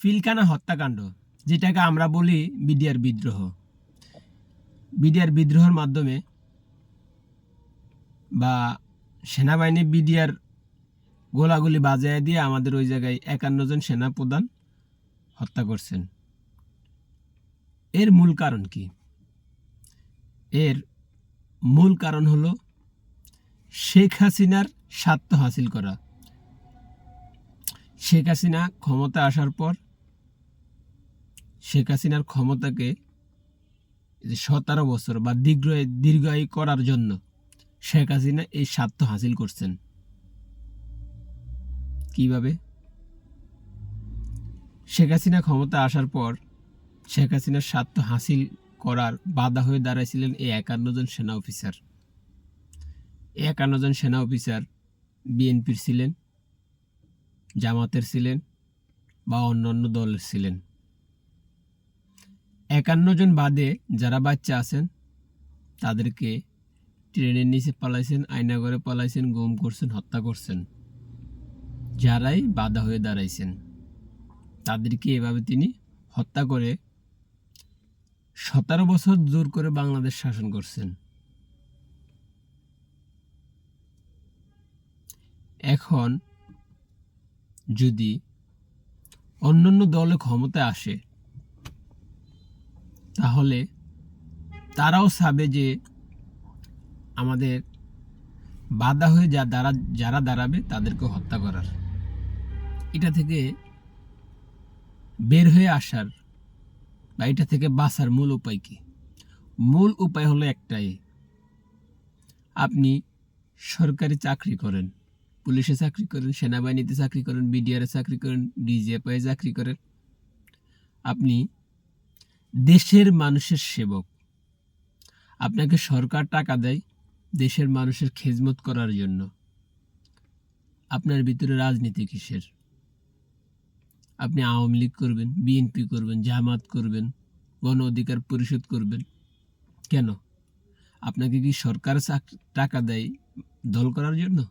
ফিলকানা হত্যাকাণ্ড, যেটাকে আমরা বলি বিডিআর বিদ্রোহ। বিডিআর বিদ্রোহের মাধ্যমে বা সেনাবাহিনী বিডিআর গোলাগুলি বাজায় দিয়ে আমাদের ওই জায়গায় একান্ন জন সেনা প্রধান হত্যা করছেন। এর মূল কারণ কি? এর মূল কারণ হলো শেখ হাসিনার স্বার্থ হাসিল করা। শেখ হাসিনা ক্ষমতা আসার পর শেখ হাসিনার ক্ষমতাকে সতেরো বছর বা দীর্ঘ দীর্ঘায়ু করার জন্য শেখ হাসিনা এই স্বার্থ হাসিল করছেন। কীভাবে? শেখ হাসিনা ক্ষমতা আসার পর শেখ হাসিনার স্বার্থ হাসিল করার বাধা হয়ে দাঁড়াইছিলেন এই একান্ন জন সেনা অফিসার। একান্ন জন সেনা অফিসার বিএনপির ছিলেন, জামাতের ছিলেন বা অন্যান্য দলের ছিলেন। একান্ন জন বাদে যারা বাচ্চা আছেন, তাদেরকে ট্রেনের নিচে পালাইছেন আয়নাগরে পালাইছেন, গুম করছেন, হত্যা করছেন। যারাই বাধা হয়ে দাঁড়াইছেন, তাদেরকে এভাবে তিনি হত্যা করে সতেরো বছর জোর করে বাংলাদেশ শাসন করছেন। এখন যদি অন্যান্য দলে ক্ষমতায় আসে তাহলে তারাও সাবে যে আমাদের বাধা হয়ে যা দাঁড়া, যারা দাঁড়াবে তাদেরকে হত্যা করার। এটা থেকে বের হয়ে আসার বা এটা থেকে বাঁচার মূল উপায় কি? মূল উপায় হলো একটাই। আপনি সরকারি চাকরি করেন, পুলিশে চাকরি করেন, সেনাবাহিনীতে চাকরি করেন, বিডিআরে চাকরি করেন, ডিজিএফআই চাকরি করেন। আপনি দেশের মানুষের সেবক। আপনাকে সরকার টাকা দেয় দেশের মানুষের খেজমত করার জন্য। আপনার ভিতরে রাজনীতি কিসের? আপনি আওয়ামী লীগ করবেন, বিএনপি করবেন, জামাত করবেন, গণ অধিকার পরিষদ করবেন। কেন? আপনাকে কি সরকার টাকা দেয় দল করার জন্য?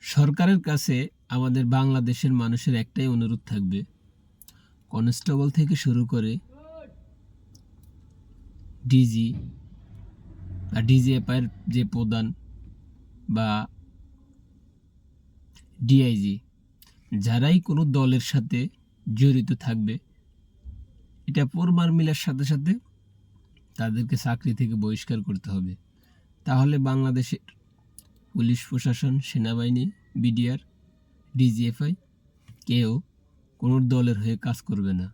সরকারের কাছে আমাদের বাংলাদেশের মানুষের একটাই অনুরোধ থাকবে কনস্টেবল থেকে শুরু করে ডিজি বা ডিজিএফআইয়ের যে প্রধান বা ডিআইজি, যারাই কোনো দলের সাথে জড়িত থাকবে, এটা পরমার মিলার সাথে সাথে তাদেরকে চাকরি থেকে বহিষ্কার করতে হবে। তাহলে বাংলাদেশের পুলিশ প্রশাসন, সেনাবাহিনী, বিডিআর ডিজিএফআই কেউ কোনো দলের হয়ে কাজ করবে না।